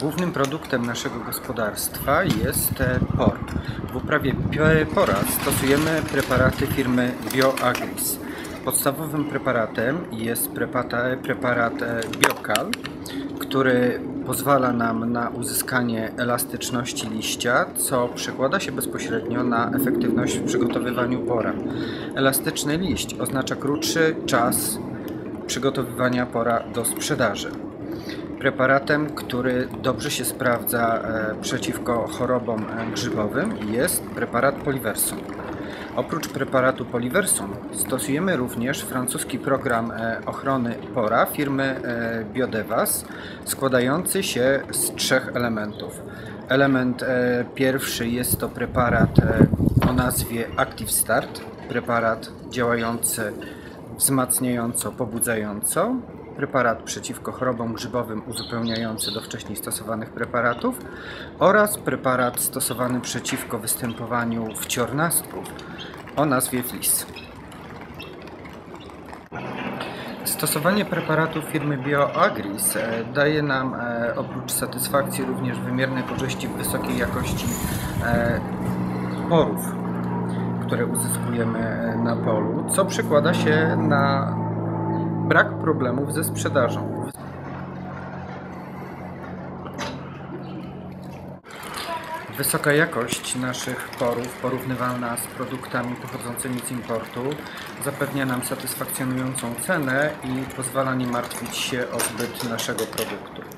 Głównym produktem naszego gospodarstwa jest e, POR. W uprawie pi- PORA stosujemy preparaty firmy BioAgris. Podstawowym preparatem jest prepata- preparat e, Biocal, który pozwala nam na uzyskanie elastyczności liścia, co przekłada się bezpośrednio na efektywność w przygotowywaniu pora. Elastyczny liść oznacza krótszy czas przygotowywania pora do sprzedaży. Preparatem, który dobrze się sprawdza e, przeciwko chorobom e, grzybowym jest preparat Poliversum. Oprócz preparatu Poliversum stosujemy również francuski program e, ochrony pora firmy Biodevas składający się z trzech elementów. Element pierwszy jest to preparat o nazwie Active Start, preparat działający wzmacniająco, pobudzająco, preparat przeciwko chorobom grzybowym uzupełniający do wcześniej stosowanych preparatów oraz preparat stosowany przeciwko występowaniu wciornastków o nazwie FLIS. Stosowanie preparatów firmy BioAgris e, daje nam e, oprócz satysfakcji również wymierne korzyści w wysokiej jakości e, porów, które uzyskujemy na polu, co przekłada się na brak problemów ze sprzedażą. Wysoka jakość naszych porów, porównywalna z produktami pochodzącymi z importu, zapewnia nam satysfakcjonującą cenę i pozwala nie martwić się o zbyt naszego produktu.